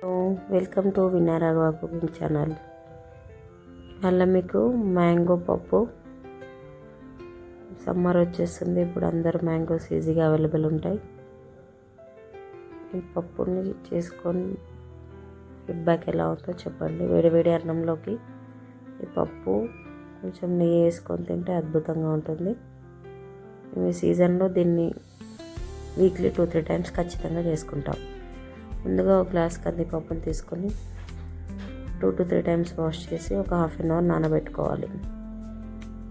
Welcome to వినారాఘవ cooking channel. ఇవాళ మీకు మ్యాంగో పప్పు. సమ్మర్ వచ్చేస్తుంది ఇప్పుడు అందరు మ్యాంగోస్ ఈజీగా అవైలబుల్ ఉంటాయి. ఈ పప్పుని చేసుకొని ఫీడ్బ్యాక్ ఎలా ఉందో చెప్పండి. వేడి వేడి అన్నంలోకి ఈ పప్పు కొంచెం నెయ్యి వేసుకొని తింటే అద్భుతంగా ఉంటుంది. మేము ఈ సీజన్లో దీన్ని వీక్లీ టూ త్రీ టైమ్స్ ఖచ్చితంగా చేసుకుంటాం. ముందుగా ఒక గ్లాస్ కందిపప్పుని తీసుకొని two to three times wash చేసి ఒక హాఫ్ అన్ అవర్ నానబెట్టుకోవాలి.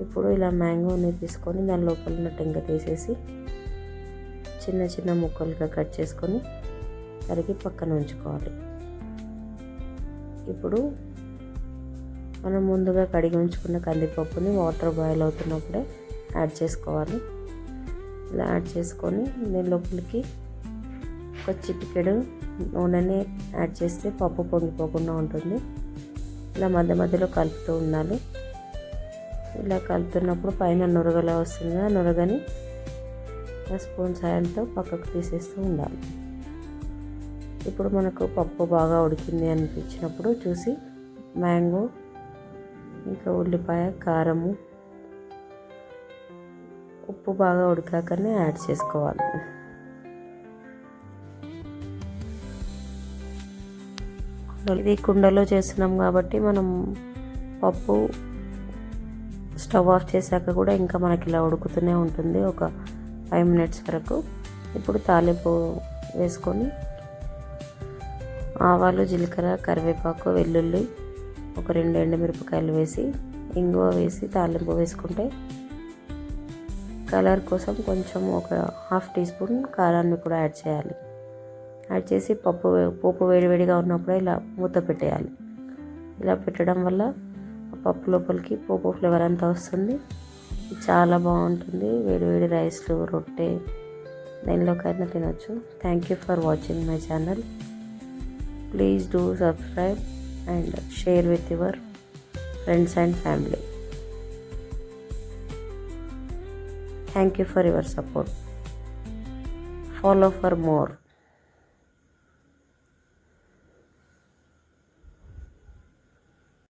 ఇప్పుడు ఇలా మ్యాంగోని తీసుకొని దాని లోపల ఉన్న టెంక తీసేసి చిన్న చిన్న ముక్కలుగా కట్ చేసుకొని తరిగి పక్కన ఉంచుకోవాలి. ఇప్పుడు మనం ముందుగా కడిగి ఉంచుకున్న కందిపప్పుని వాటర్ బాయిల్ అవుతున్నప్పుడే యాడ్ చేసుకోవాలి. ఇలా యాడ్ చేసుకొని దీని లోపలికి ఒక చిటికెడు నూనెని యాడ్ చేస్తే పప్పు పొంగిపోకుండా ఉంటుంది. ఇలా మధ్య మధ్యలో కలుపుతూ ఉండాలి. ఇలా కలుపుతున్నప్పుడు పైన నురగలా వస్తుంది ఆ నురగని స్పూన్ సాయంతో పక్కకు తీసేస్తూ ఉండాలి. ఇప్పుడు మనకు పప్పు బాగా ఉడికింది అనిపించినప్పుడు చూసి మ్యాంగో ఇంకా ఉల్లిపాయ కారము ఉప్పు బాగా ఉడికాకనే యాడ్ చేసుకోవాలి. ఇది కుండలో చేస్తున్నాం కాబట్టి మనం పప్పు స్టవ్ ఆఫ్ చేశాక కూడా ఇంకా మనకి ఇలా ఉడుకుతూనే ఉంటుంది ఒక ఫైవ్ మినిట్స్ వరకు. ఇప్పుడు తాలింపు వేసుకొని ఆవాలు జీలకర్ర కరివేపాకు వెల్లుల్లి ఒక రెండు ఎండుమిరపకాయలు వేసి ఇంగువ వేసి తాలింపు వేసుకుంటే కలర్ కోసం కొంచెం ఒక హాఫ్ టీ స్పూన్ కారాన్ని కూడా యాడ్ చేయాలి. యాడ్ చేసి పప్పు పప్పు వేడివేడిగా ఉన్నప్పుడే ఇలా మూత పెట్టేయాలి. ఇలా పెట్టడం వల్ల పప్పు లోపలికి పోపు ఫ్లేవర్ అంతా వస్తుంది. చాలా బాగుంటుంది. వేడివేడి రైస్లు రొట్టె దేనిలోకైనా తినొచ్చు. Thank you for watching my channel please do subscribe and share with your friends and family thank you for your support follow for more